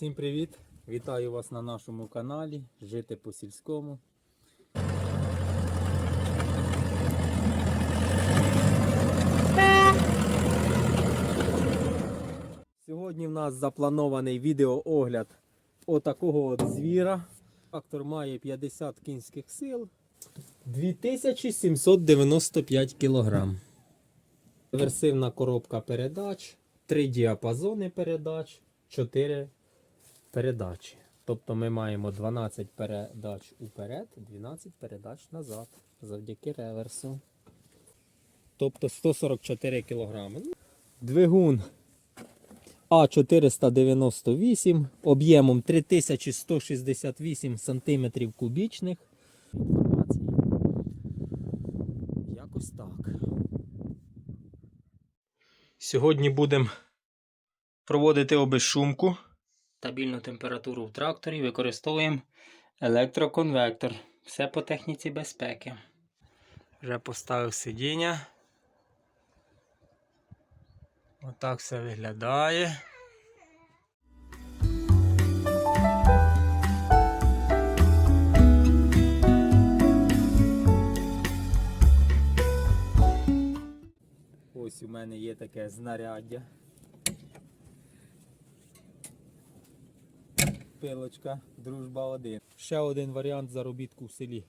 Всім привіт! Вітаю вас на нашому каналі Жити по сільському. Сьогодні в нас запланований відеоогляд отакого от звіра. Трактор має 50 кінських сил, 2795 кг. Реверсивна коробка передач, 3 діапазони передач, 4 передачі. Тобто ми маємо 12 передач уперед, 12 передач назад завдяки реверсу. Тобто 144 кг. Двигун А498 об'ємом 3168 см кубічних. Якось так. Сьогодні будемо проводити обезшумку. Стабільну температуру в тракторі використовуємо електроконвектор. Все по техніці безпеки. Вже поставив сидіння. Отак все виглядає. Ось у мене є таке знаряддя. Пилочка, дружба 1. Ще один варіант заробітку в селі.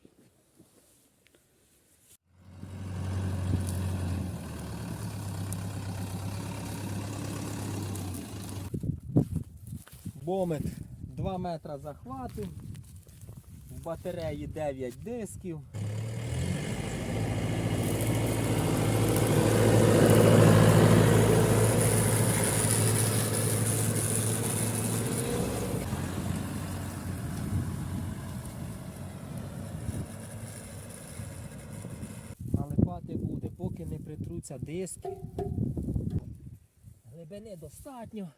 Бомет 2 метра захвату. В батареї 9 дисків. Налипати буде, поки не притруться диски. Глибини достатньо.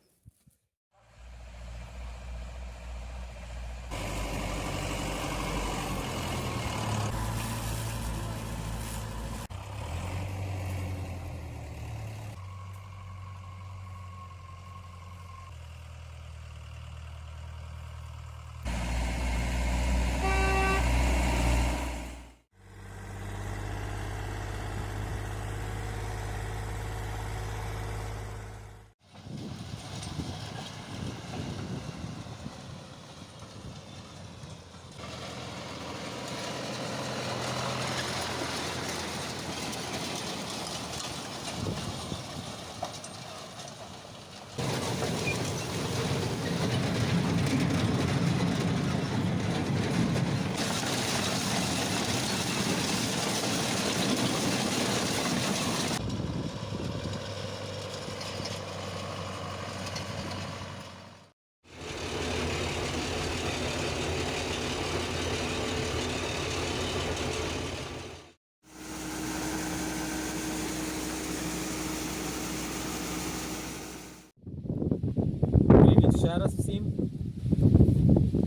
Привіт ще раз всім.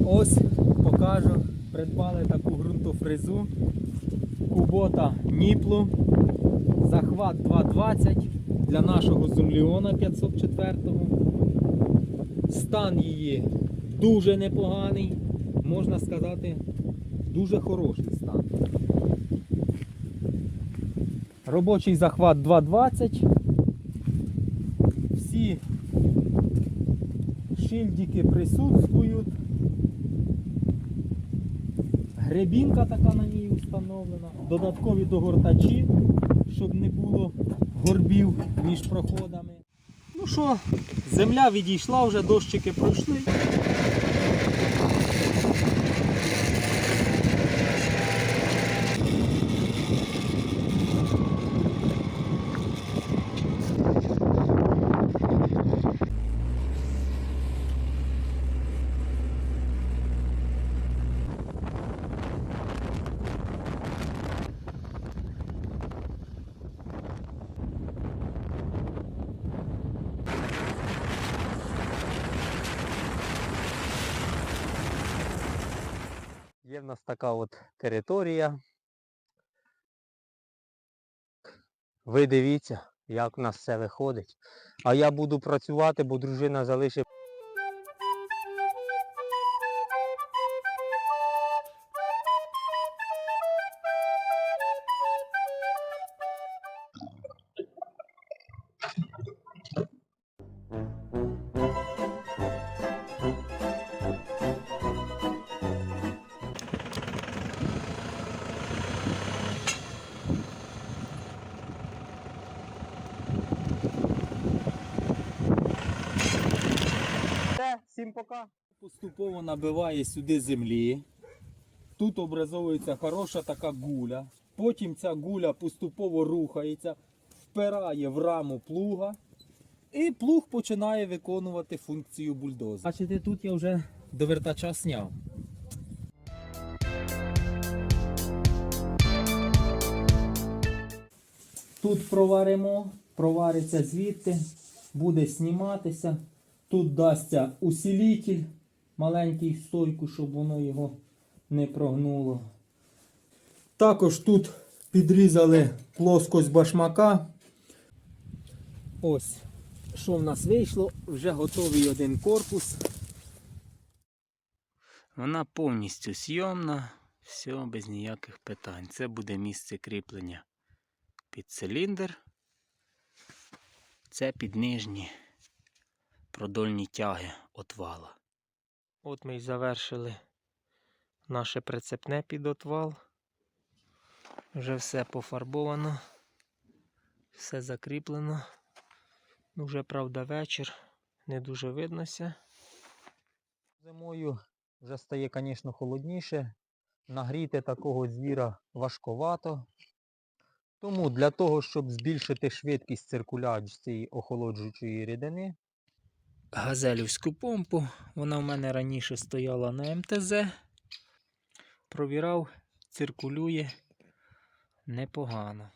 Ось покажу. Придбали таку ґрунтофрезу. Кубота Ніплу. Захват 220 для нашого Зумліона 504. Стан її дуже непоганий. Можна сказати, дуже хороший стан. Робочий захват 220. Всі шильдики присутствують. Гребінка така на ній встановлена. Додаткові догортачі, щоб не було горбів між проходами. Ну що, земля відійшла, вже дощики пройшли. Є в нас така от територія. Ви дивіться, як в нас все виходить. А я буду працювати, бо дружина залишить. Поступово набиває сюди землі. Тут образовується хороша така гуля. Потім ця гуля поступово рухається, впирає в раму плуга. І плуг починає виконувати функцію бульдозера. Бачите, тут я вже до вертача сняв. Тут проваримо, провариться звідти, буде зніматися. Тут дасться усилитель, маленький стойку, щоб воно його не прогнуло. Також тут підрізали плоскость башмака. Ось, що в нас вийшло, вже готовий один корпус. Вона повністю зйомна, все без ніяких питань. Це буде місце кріплення під циліндр. Це під нижні продольні тяги отвала. От ми й завершили наше прицепне під отвал. Вже все пофарбовано, все закріплено. Ну, вже, правда, вечір, не дуже виднося. Зимою вже стає, звісно, холодніше. Нагріти такого звіра важковато. Тому для того, щоб збільшити швидкість циркуляції охолоджуючої рідини, Газелівську помпу. Вона в мене раніше стояла на МТЗ. Провірав, циркулює непогано.